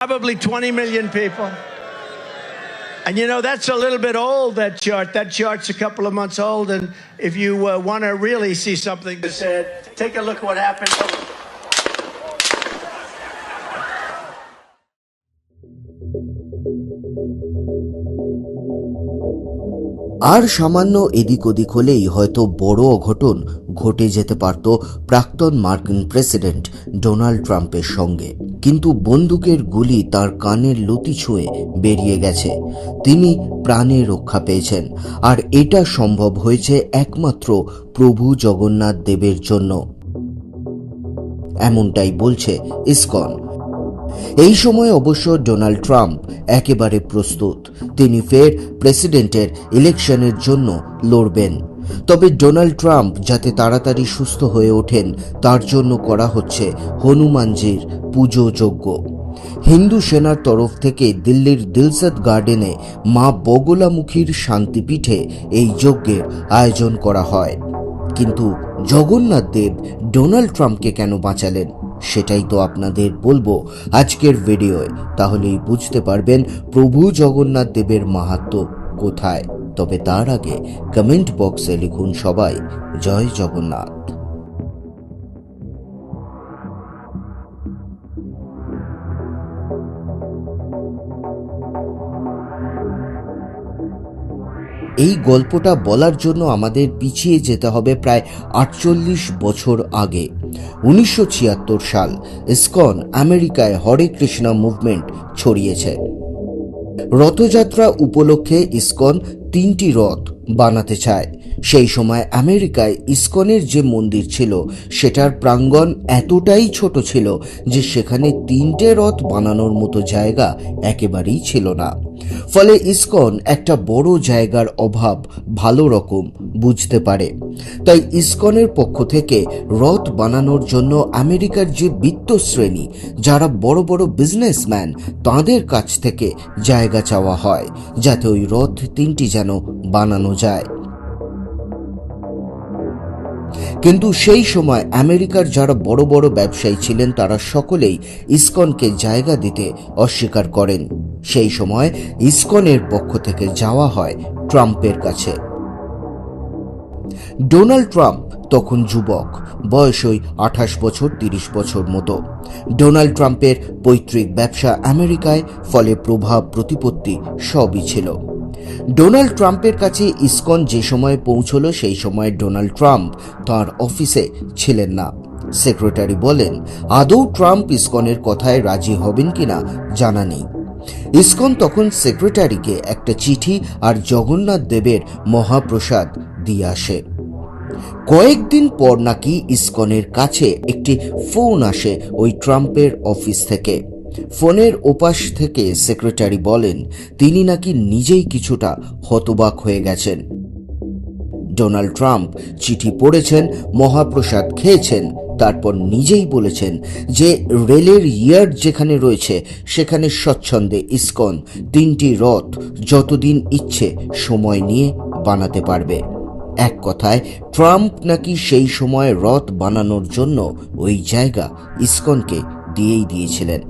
Probably 20 million people. And you know, that's a little bit old, that chart. That chart's a couple of months old. And if you uh, want to really see something that said, take a look what happened. আর সামান্য এদিক ওদিক হলেই হয়তো বড় অঘটন ঘটে যেতে পারত প্রাক্তন মার্কিন প্রেসিডেন্ট ডোনাল্ড ট্রাম্পের সঙ্গে। কিন্তু বন্দুকের গুলি তার কানের লতি ছুঁয়ে বেরিয়ে গেছে। তিনি প্রাণে রক্ষা পেয়েছেন। আর এটা সম্ভব হয়েছে একমাত্র প্রভু জগন্নাথ দেবের জন্য। এমনটাই বলছে ইসকন। এই সময় অবশ্য ডোনাল্ড ট্রাম্প একেবারে প্রস্তুত। তিনি ফের প্রেসিডেন্টের ইলেকশনের জন্য লড়বেন। তবে ডোনাল্ড ট্রাম্প যাতে তাড়াতাড়ি সুস্থ হয়ে ওঠেন, তার জন্য করা হচ্ছে হনুমানজির পুজো যজ্ঞ। হিন্দু সেনার তরফ থেকে দিল্লির দিলসদ গার্ডেনে মা বগলামুখীর শান্তিপীঠে এই যজ্ঞের আয়োজন করা হয়। কিন্তু জগন্নাথ দেব ডোনাল্ড ট্রাম্পকে কেন বাঁচালেন, সেটাই তো আপনাদের বলব আজকের ভিডিওয়। তাহলেই বুঝতে পারবেন প্রভু জগন্নাথ দেবের মাহাত্ম কোথায়। তবে তার আগে কমেন্ট বক্সে লিখুন সবাই, জয় জগন্নাথ। এই গল্পটা বলার জন্য আমাদের পিছিয়ে যেতে হবে প্রায় আটচল্লিশ বছর আগে। উনিশশো ছিয়াত্তর সাল, ইসকন, আমেরিকায় হরে কৃষ্ণ মুভমেন্ট ছড়িয়েছে। রথযাত্রা উপলক্ষে ইসকন তিনটি রথ বানাতে চায়। সেই সময় আমেরিকায় ইস্কনের যে মন্দির ছিল, সেটার প্রাঙ্গণ এতটাই ছোট ছিল যে সেখানে তিনটে রথ বানানোর মতো জায়গা একেবারেই ছিল না। ফলে ইসকন একটা বড় জায়গার অভাব ভালো রকম বুঝতে পারে। তাই ইসকনের পক্ষ থেকে রথ বানানোর জন্য আমেরিকার যে বিত্ত শ্রেণি, যারা বড় বড় বিজনেসম্যান তাদের কাছ থেকে জায়গা চাওয়া হয়, যাতে ওই রথ তিনটি যেন বানানো যায়। কিন্তু সেই সময় আমেরিকার যারা বড় বড় ব্যবসায়ী ছিলেন, তারা সকলেই ইসকনকে জায়গা দিতে অস্বীকার করেন। সেই সময় ইসকনের পক্ষ থেকে যাওয়া হয় ট্রাম্পের কাছে। ডোনাল্ড ট্রাম্প তখন যুবক, বয়স ওই আঠাশ বছর, তিরিশ বছর মতো। ডোনাল্ড ট্রাম্পের পৈতৃক ব্যবসা আমেরিকায়, ফলে প্রভাব, প্রতিপত্তি সবই ছিল। ডোনাল্ড ট্রাম্পের কাছে ইসকন যে সময়ে পৌঁছলো, সেই সময় ডোনাল্ড ট্রাম্প তার অফিসে ছিলেন না। সেক্রেটারি বলেন, আদৌ ট্রাম্প ইসকনের কথায় রাজি হবেন কিনা জানা নেই। ইসকন তখন সেক্রেটারিকে একটা চিঠি আর জগন্নাথ দেবের মহাপ্রসাদ দিয়ে আসে। কয়েকদিন পর নাকি ইসকনের কাছে একটি ফোন আসে ওই ট্রাম্পের অফিস থেকে। ফোনের ওপাশ থেকে সেক্রেটারি বলেন, তিনি নাকি নিজেই কিছুটা হতবাক হয়ে গেছেন। ডোনাল্ড ট্রাম্প চিঠি পড়েছেন, মহাপ্রসাদ খেয়েছেন, তারপর নিজেই বলেছেন যে রেলের ইয়ার্ড যেখানে রয়েছে, সেখানে স্বচ্ছন্দে ইসকন, তিনটি রথ যতদিন ইচ্ছে সময় নিয়ে বানাতে পারবে। এক কথায়, ট্রাম্প নাকি সেই সময় রথ বানানোর জন্য ওই জায়গা ইসকনকে দিয়েই দিয়েছিলেন।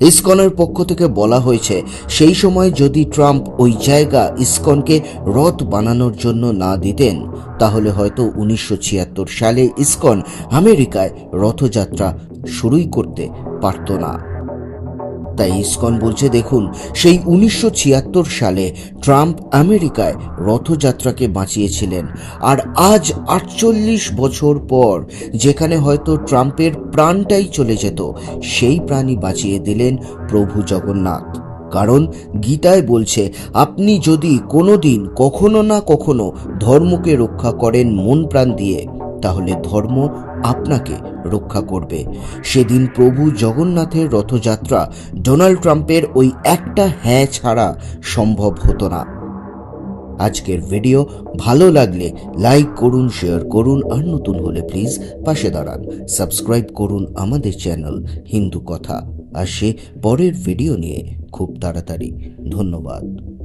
ইসকনের পক্ষ থেকে বলা হয়েছে, সেই সময় যদি ট্রাম্প ওই জায়গা ইসকনকে রথ বানানোর জন্য না দিতেন, তাহলে হয়তো উনিশশো ছিয়াত্তর সালে ইসকন আমেরিকায় রথযাত্রা শুরুই করতে পারত না। তাই ইসকন বলছে, দেখুন, সেই উনিশশো ছিয়াত্তর সালে ট্রাম্প আমেরিকায় রথযাত্রাকে বাঁচিয়েছিলেন। আর আজ আটচল্লিশ বছর পর যেখানে হয়তো ট্রাম্পের প্রাণটাই চলে যেত, সেই প্রাণই বাঁচিয়ে দিলেন প্রভু জগন্নাথ। কারণ গীতায় বলছে, আপনি যদি কোনোদিন কখনো না কখনো ধর্মকে রক্ষা করেন মন প্রাণ দিয়ে তাহলে ধর্ম আপনাকে রক্ষা করবে। সেদিন প্রভু জগন্নাথের রথযাত্রা ডোনাল্ড ট্রাম্পের ওই একটা হ্যাঁ ছাড়া সম্ভব হতো না। আজকের ভিডিও ভালো লাগলে লাইক করুন, শেয়ার করুন, আর নতুন হলে প্লিজ পাশে দাঁড়ান। সাবস্ক্রাইব করুন আমাদের চ্যানেল হিন্দু কথা। আর সে পরের ভিডিও নিয়ে খুব তাড়াতাড়ি। ধন্যবাদ।